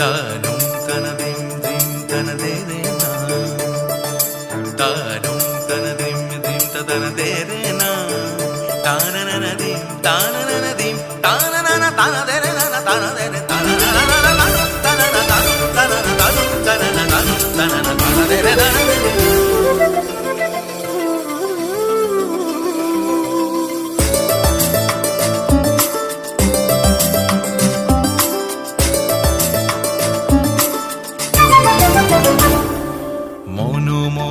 தானும் தனதையும் திம் தனதேதேனா தானும் தனதையும் திம் தனதேதேனா தானனதிம் தானனதிம்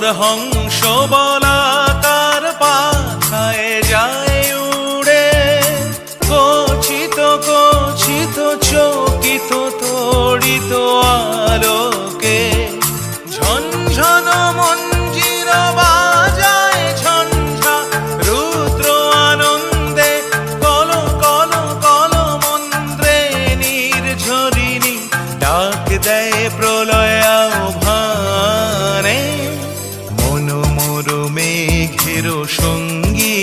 মনোমোর হংস বলাকার পাথায় যায় উড়ে। কচিত কচিত, চকিত, তড়িত আলোকে। ঝনঝন মঞ্জির বাজায় ঝঞ্ঝা রুদ্র আনন্দে। কল কল কল মন্ত্রে নির্ঝরিণী ডাক দেয় প্রলয় মনোমর মেঘের সঙ্গী।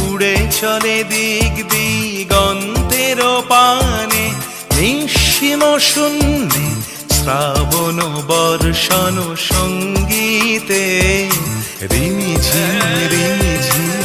উড়ে চলে দিক দিগন্তের পানে। নিঃসীম শূন্যে শ্রাবণ বর্ষণ সঙ্গীতে। রিমিঝিম রিমিঝিম